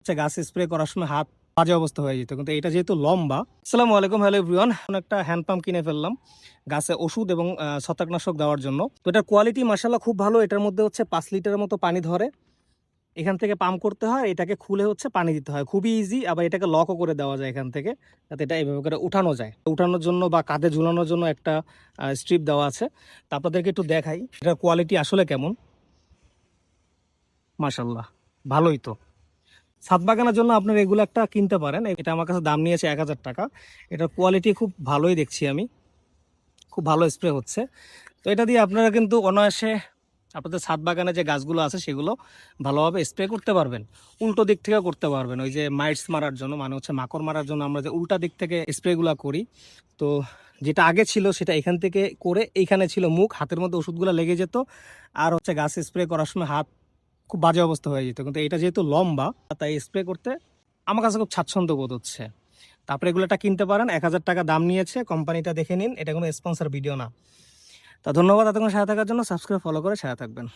হচ্ছে গাছ স্প্রে করার সময় হাত বাজে অবস্থা হয়ে যেত। কিন্তু এটা যেহেতু লম্বা, আসসালামু আলাইকুম, হ্যালো এভরিওয়ান একটা হ্যান্ড পাম্প কিনে ফেললাম গাছে ওষুধ এবং ছত্রাকনাশক দেওয়ার জন্য। তো এটার কোয়ালিটি মাসাল্লাহ খুব ভালো। এটার মধ্যে হচ্ছে পাঁচ লিটারের মতো পানি ধরে। এখান থেকে পাম্প করতে হয়, এটাকে খুলে হচ্ছে পানি দিতে হয়। খুবই ইজি আবার এটাকে লকও করে দেওয়া যায় এখান থেকে, যাতে এটা এইভাবে করে উঠানো যায়। উঠানোর জন্য বা কাঁধে ঝুলানোর জন্য একটা স্ট্রিপ দেওয়া আছে। তা আপনাদেরকে একটু দেখাই, এটার কোয়ালিটি আসলে কেমন? মাশাল্লাহ ভালোই তো। ছাদ বাগানের জন্য আপনার এগুলো একটা কিনতে পারেন। এটা আমার কাছে দাম নিয়েছে এক হাজার টাকা। এটার কোয়ালিটি খুব ভালোই দেখছি আমি। খুব ভালো স্প্রে হচ্ছে। তো এটা দিয়ে আপনারা কিন্তু অনায়াসে আপনাদের ছাদ বাগানে যে গাছগুলো আছে সেগুলো ভালোভাবে স্প্রে করতে পারবেন। উল্টো দিক থেকে করতে পারবেন। ওই যে মাইটস মারার জন্য মানে হচ্ছে মাকড় মারার জন্য আমরা যে উল্টা দিক থেকে স্প্রেগুলো করি। তো যেটা আগে ছিল সেটা এখান থেকে করে, এইখানে ছিল মুখ, হাতের মধ্যে ওষুধগুলো লেগে যেত। আর হচ্ছে গাছ স্প্রে করার সময় হাত খুব বাজে অবস্থা হয়ে যেত। কিন্তু এটা যেহেতু লম্বা, তাই স্প্রে করতে আমার কাছে খুব স্বাচ্ছন্দ্য বোধ হচ্ছে। তারপরে এগুলোটা কিনতে পারেন, এক হাজার টাকা দাম নিয়েছে, কোম্পানিটা দেখে নিন, এটা কোনো স্পন্সার ভিডিও না। তা ধন্যবাদ এতক্ষণ সাথে থাকার জন্য সাবস্ক্রাইব ফলো করে সাথে থাকবেন।